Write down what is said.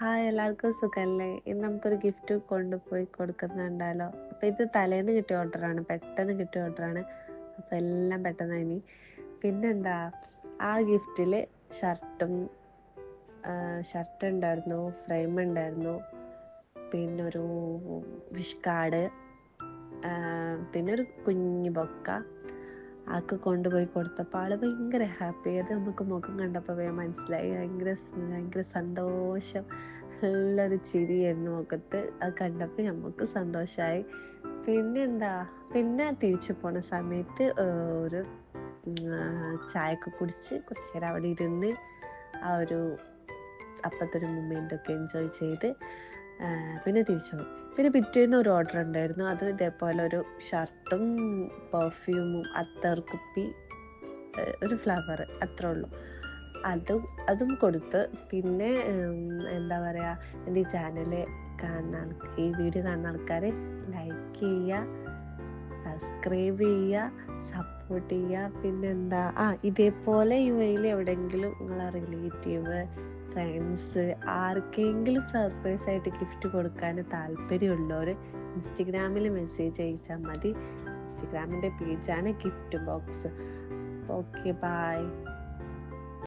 Hi എല്ലാവർക്കും സുഖമല്ലേ ഇന്ന് നമുക്കൊരു ഗിഫ്റ്റ് കൊണ്ടുപോയി കൊടുക്കുന്നുണ്ടല്ലോ. അപ്പം ഇത് തലേന്ന് കിട്ടിയ ഓർഡറാണ് പെട്ടെന്ന് കിട്ടിയ ഓർഡറാണ് അപ്പം എല്ലാം പെട്ടെന്ന് ഇനി പിന്നെന്താ? ആ ഗിഫ്റ്റിൽ ഷർട്ടും ഷർട്ട് ഉണ്ടായിരുന്നു. ഫ്രെയിം ഉണ്ടായിരുന്നു. പിന്നെ ഒരു വിഷ് കാർഡ് പിന്നെ ഒരു കുഞ്ഞു ബൊക്ക. ആൾക്ക് കൊണ്ടുപോയി കൊടുത്തപ്പോൾ ആൾ ഭയങ്കര ഹാപ്പി അത് നമുക്ക് മുഖം കണ്ടപ്പോൾ വേ മനസ്സിലായി. ഭയങ്കര ഭയങ്കര സന്തോഷം. നല്ലൊരു ചിരിയായിരുന്നു മുഖത്ത്. അത് കണ്ടപ്പോൾ നമുക്ക് സന്തോഷമായി പിന്നെന്താ? പിന്നെ തിരിച്ചു പോണ സമയത്ത് ഒരു ചായയൊക്കെ കുടിച്ച് കുറച്ച് നേരം അവിടെ ഇരുന്ന് ആ ഒരു അപ്പത്തൊരു മൊമെന്റൊക്കെ എൻജോയ് ചെയ്ത് പിന്നെ തിരിച്ചു പോയി. പിന്നെ പിറ്റേന്ന് ഒരു ഓർഡർ ഉണ്ടായിരുന്നു. അത് ഇതേപോലെ ഒരു ഷർട്ടും പെർഫ്യൂമും അത്തർ കുപ്പി ഒരു ഫ്ലവർ അത്രേ ഉള്ളൂ. അതും അതും കൊടുത്ത് പിന്നെ എന്താ പറയുക എന്റെ ഈ ചാനൽ കാണുന്ന ആൾക്ക് ഈ വീഡിയോ കാണുന്ന ആൾക്കാർ ലൈക്ക് ചെയ്യുക. സബ്സ്ക്രൈബ് ചെയ്യുക സപ്പോർട്ട് ചെയ്യുക. പിന്നെന്താ? ആ ഇതേപോലെ യു എയിൽ എവിടെയെങ്കിലും നിങ്ങളെ റിലേറ്റീവ് ഫ്രണ്ട്സ് ആർക്കെങ്കിലും സർപ്രൈസ് ആയിട്ട് ഗിഫ്റ്റ് കൊടുക്കാൻ താല്പര്യമുള്ളവർ ഇൻസ്റ്റഗ്രാമിൽ മെസ്സേജ് അയച്ചാൽ മതി. ഇൻസ്റ്റഗ്രാമിന്റെ പേജാണ് ഗിഫ്റ്റ് ബോക്സ് ഓക്കെ ബായ്